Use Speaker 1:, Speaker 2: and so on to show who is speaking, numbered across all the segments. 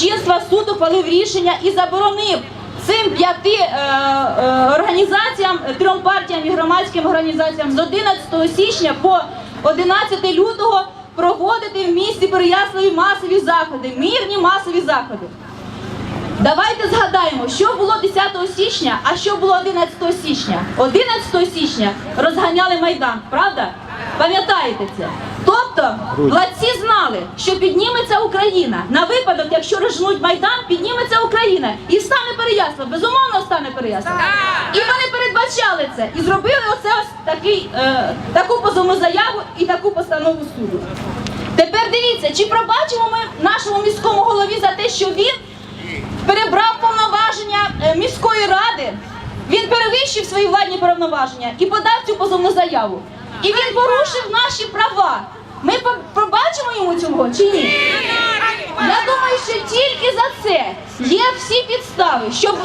Speaker 1: Чинства суд ухвалив рішення і заборонив цим п'яти е, е, організаціям, трьом партіям і громадським організаціям з 11 січня по 11 лютого проводити в місті Переяславі масові заходи, мирні масові заходи. Давайте згадаємо, що було 10 січня, а що було 11 січня. 11 січня розганяли Майдан, правда? Пам'ятаєте це? Тобто владці знали, що підніметься Україна. На випадок, якщо розжнуть Майдан, підніметься Україна. І стане Переяслав, безумовно стане Переяслав. І вони передбачали це. І зробили оце ось такий, е, таку позовну заяву і таку постанову суду. Тепер дивіться, чи пробачимо ми нашому міському голові за те, що він перебрав повноваження е, міської ради. Він перевищив свої владні повноваження і подав цю позовну заяву. І він порушив наші права. Ми пробачимо йому цього чи ні? Я думаю, що тільки за це є всі підстави, щоб,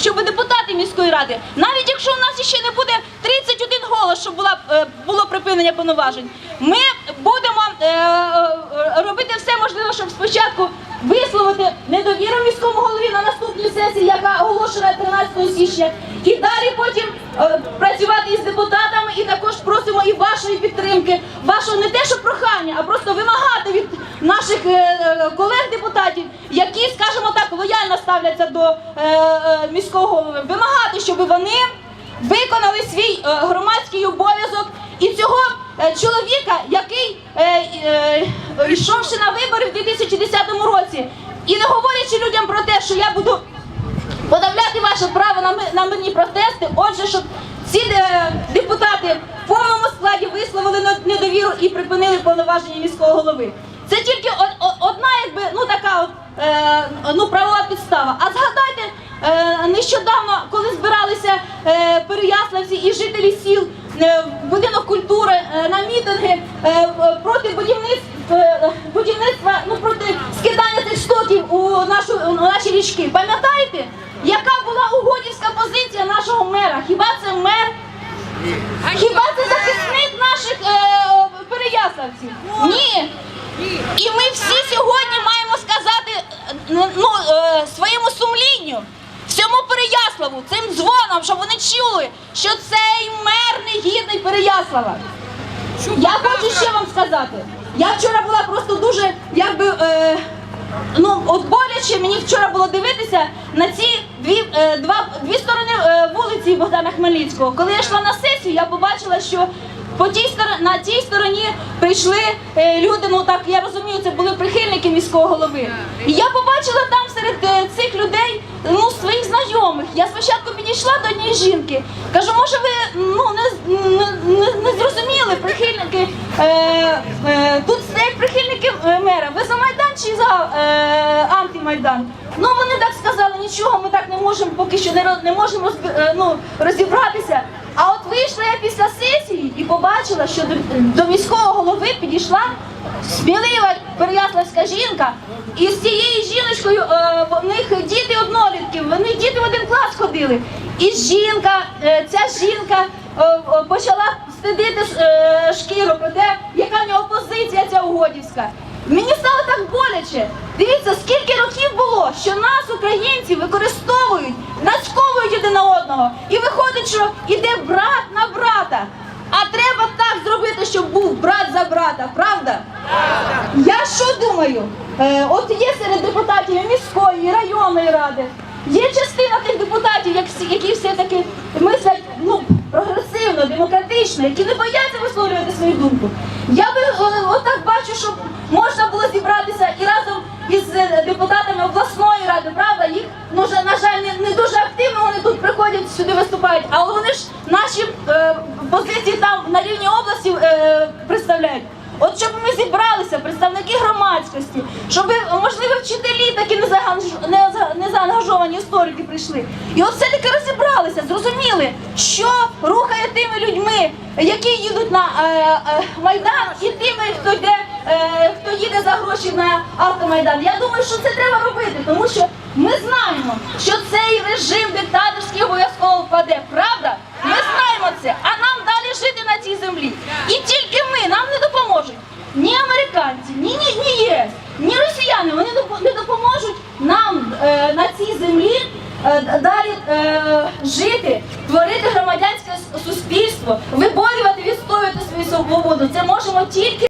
Speaker 1: щоб депутати міської ради, навіть якщо у нас ще не буде 31 голос, щоб була, е, було припинення повноважень, ми будемо е, е, робити все можливе, щоб спочатку висловити недовіру міському голові на наступній сесії, яка оголошена 13 січня, і далі потім е, працювати із депутатами, і також просимо і вашої підтримки, вашого не те, що прохання, а просто вимагати від наших е, е, колег-депутатів, які, скажімо так, лояльно ставляться до е, е, міського голови, вимагати, щоб вони виконали свій е, громадський обов'язок. І цього е, чоловіка, який е, е, йшовши на вибори в 2010 році, і не говорячи людям про те, що я буду подавляти ваше право на, ми- на мирні протести. Отже, щоб ці е, депутати в повному складі висловили нед- недовіру і припинили повноваження міського голови. Це тільки одна, якби ну така от е, ну правова підстава. А згадайте е, нещодавно, коли збиралися е, переяславці і жителі сіл е, в будинок культури е, на мітинги е, проти будівництва, е, будівництва, ну проти скидання цих стоків у нашу у наші річки. Пам'ятаєте, яка була угодівська позиція нашого мера? Хіба це мер? Хіба це захисник наших е, переяславців? Ні. І ми всі сьогодні маємо сказати е, ну, е, своєму сумлінню, всьому Переяславу, цим дзвоном, щоб вони чули, що цей мер не гідний Переяслава. Я хочу ще вам сказати. Я вчора була просто дуже, якби. Е, Ну, от боляче мені вчора було дивитися на ці дві, е, два, дві сторони е, вулиці Богдана Хмельницького. Коли я йшла на сесію, я побачила, що по тій стороні, на тій стороні прийшли е, люди, ну так я розумію, це були прихильники міського голови. І я побачила там серед е, цих людей ну, своїх знайомих. Я спочатку підійшла до однієї жінки. Кажу, може ви ну, не, не, не, не зрозуміли прихильники. Е, е, тут стоять прихильники е, мера. Ви чи за е, антимайдан? Ну вони так сказали, нічого, ми так не можемо поки що не, не можемо е, ну, розібратися. А от вийшла я після сесії і побачила, що до, до міського голови підійшла смілива переяславська жінка. І з цією жіночкою е, в них діти однолітки, вони діти в один клас ходили. І жінка, е, ця жінка е, е, почала стидити е, шкіру про те, яка в нього позиція ця угодівська. Мені стало так боляче. Дивіться, скільки років було, що нас, українці, використовують, нацьковують один на одного. І виходить, що іде брат на брата. А треба так зробити, щоб був брат за брата, правда? Я що думаю? Е, от є серед депутатів і міської, і районної ради. Є частина тих депутатів, які все-таки мислять ну, прогресивно, демократично, які не бояться висловлювати свою думку. Я би е, отак бачу, щоб можна було зібратися і разом із е, депутатами обласної ради, правда, їх ну, вже, на жаль, не, не дуже активно вони тут приходять сюди виступають, але вони ж наші е, позиції там на рівні області е, представляють. От щоб ми зібралися, представники громадськості, щоб можливо вчителі такі не заангаж- не не заангажовані історики прийшли. І от все-таки розібралися, зрозуміли, що рухає тими людьми, які їдуть на е, е, майдан, і тими, хто йде, е, хто їде за гроші на автомайдан. Я думаю, що це треба робити, тому що ми знаємо, що цей режим диктаторський обов'язково впаде. Правда? Ми знаємо це, а нам далі жити на цій землі. І тільки ми нам не допоможуть ні ні ЄС, ні росіяни. Вони не допоможуть е, на цій землі е, далі е, жити, творити громадянське суспільство, виборювати, відстоювати свою свободу. Це можемо тільки.